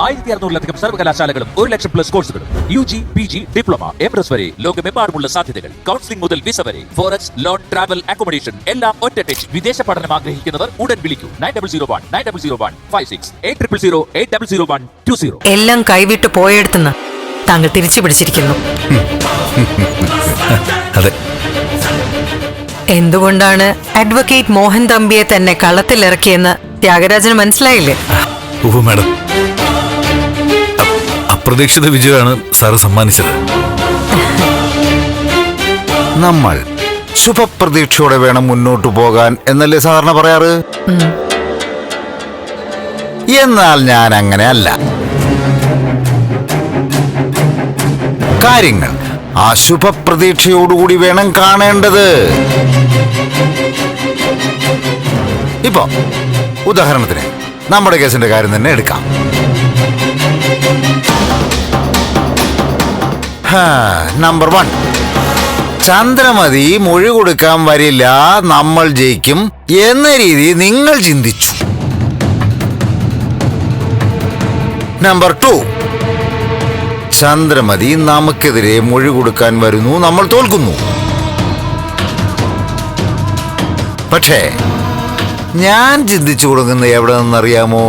ആയിരത്തി അറുന്നൂറിലധികം സർവകലാശാലകളും ഒരു ലക്ഷം പ്ലസ് കോഴ്സുകളും U G P G diploma M S വരെ ലോകമെമ്പാടുമുള്ള സാധ്യതകൾ. കൗൺസിലിംഗ് മുതൽ വിസ വരെ. ഫോറക്സ് ലോൺ ട്രാവൽ അക്കോമഡേഷൻ എല്ലാം ഒറ്റ ടച്ച് വിദേശ പഠനം ആഗ്രഹിക്കുന്നവർ ഉടൻ വിളിക്കൂ. Nine double zero one nine double zero one five six eight triple zero eight double zero one two zero. എല്ലാം കൈവിട്ട് പോയെടുത്തുനിന്ന് താങ്കൾ തിരിച്ചു പിടിച്ചിരിക്കുന്നു. അതെ. എന്തുകൊണ്ടാണ് അഡ്വക്കേറ്റ് മോഹൻ തമ്പിയെ തന്നെ കളത്തിലിറക്കിയെന്ന് ത്യാഗരാജന് മനസ്സിലായില്ലേ? മാഡം. അപ്രതീക്ഷിത വിജയമാണ് സാറ് സമ്മാനിച്ചത്. നമ്മൾ ശുഭപ്രതീക്ഷയോടെ വേണം മുന്നോട്ടു പോകാൻ എന്നല്ലേ സാധാരണ പറയാറ്? എന്നാൽ ഞാൻ അങ്ങനെ അല്ല. കാര്യങ്ങൾ അശുഭപ്രതീക്ഷയോടുകൂടി വേണം കാണേണ്ടത്. ഇപ്പോ ഉദാഹരണത്തിന് നമ്മുടെ കേസിന്റെ കാര്യം തന്നെ എടുക്കാം. നമ്പർ വൺ ചന്ദ്രമതി മൊഴി കൊടുക്കാൻ വരില്ല നമ്മൾ ജയിക്കും എന്ന രീതി നിങ്ങൾ ചിന്തിച്ചു. നമ്പർ ടു ചന്ദ്രമതി നമുക്കെതിരെ മൊഴി കൊടുക്കാൻ വരുന്നു നമ്മൾ തോൽക്കുന്നു. പക്ഷേ ഞാൻ ചിന്തിച്ചു കൊടുക്കുന്നത് എവിടെ നിന്നറിയാമോ?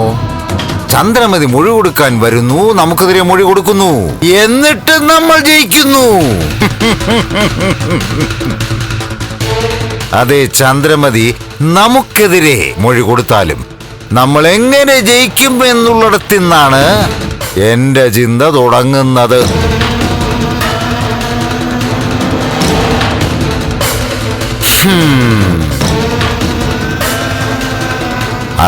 ചന്ദ്രമതി മൊഴി കൊടുക്കാൻ വരുന്നു നമുക്കെതിരെ മൊഴി കൊടുക്കുന്നു. എന്നിട്ട് നമ്മൾ ജയിക്കുന്നു. അതെ ചന്ദ്രമതി നമുക്കെതിരെ മൊഴി കൊടുത്താലും നമ്മൾ എങ്ങനെ ജയിക്കും എന്നുള്ളിടത്തിന്നാണ് എന്റെ ചിന്ത തുടങ്ങുന്നത്.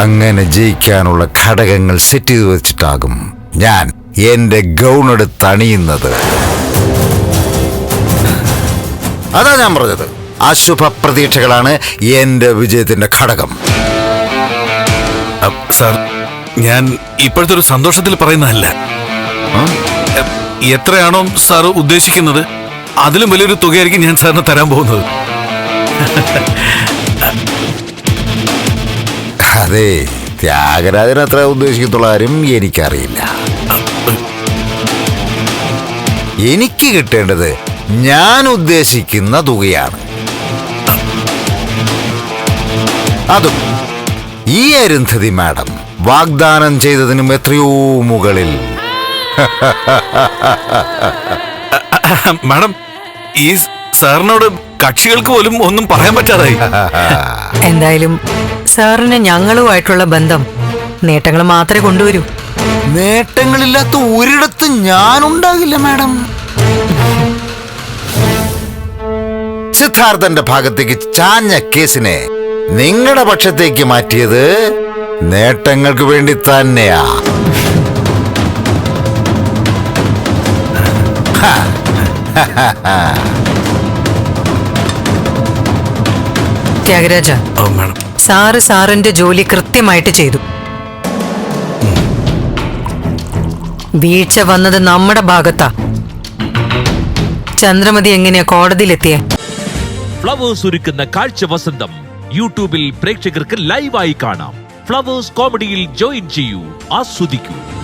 അങ്ങനെ ജയിക്കാനുള്ള ഘടകങ്ങൾ സെറ്റ് ചെയ്ത് വെച്ചിട്ടാകും ഞാൻ എന്റെ ഗൗൺ എടുത്ത് അണിയുന്നത് അതാ ഞാൻ പറഞ്ഞത്. അശുഭ പ്രതീക്ഷകളാണ് എന്റെ വിജയത്തിന്റെ ഘടകം സാർ ഞാൻ ഇപ്പോഴത്തെ ഒരു സന്തോഷത്തിൽ പറയുന്നതല്ല? എത്രയാണോ സാർ ഉദ്ദേശിക്കുന്നത് അതിലും വലിയൊരു തുകയായിരിക്കും ഞാൻ സാറിന് തരാൻ പോകുന്നത്. അതെ ത്യാഗരാജൻ അത്ര ഉദ്ദേശിക്കത്തുള്ള കാര്യം എനിക്കറിയില്ല. എനിക്ക് കിട്ടേണ്ടത് ഞാൻ ഉദ്ദേശിക്കുന്ന തുകയാണ്. അതും ഈ അരുന്ധതി മാഡം വാഗ്ദാനം ചെയ്തതിനും എത്രയോ മുകളിൽ. മാഡം ഈ സാറിനോട് കക്ഷികൾക്ക് പോലും ഒന്നും പറയാൻ പറ്റാതായി. എന്തായാലും സാറിന് ഞങ്ങളുമായിട്ടുള്ള ബന്ധം നേട്ടങ്ങൾ മാത്രമേ കൊണ്ടുവരൂ. നേട്ടങ്ങളില്ലാത്ത ഒരിടത്ത് ഞാനുണ്ടാകില്ല മാഡം. സിദ്ധാർത്ഥന്റെ ഭാഗത്തേക്ക് ചാഞ്ഞ കേസിനെ നിങ്ങളുടെ പക്ഷത്തേക്ക് മാറ്റിയത് നേട്ടങ്ങൾക്ക് വേണ്ടി തന്നെയാ. ത്യാഗരാജ ഓ മാഡം. സാറ് സാറിന്റെ ജോലി കൃത്യമായിട്ട് ചെയ്തു. വീഴ്ച വന്നത് നമ്മുടെ ഭാഗത്താ. ചന്ദ്രമതി എങ്ങനെയാ കോടതിയിലെത്തിയേ? ഫ്ലവേഴ്സ് ഒരുക്കുന്ന കാഴ്ച വസന്തം യൂട്യൂബിൽ പ്രേക്ഷകർക്ക് ലൈവായി കാണാം. ഫ്ലവേഴ്സ് കോമഡിയിൽ ജോയിൻ ചെയ്യൂ ആസ്വദിക്കൂ.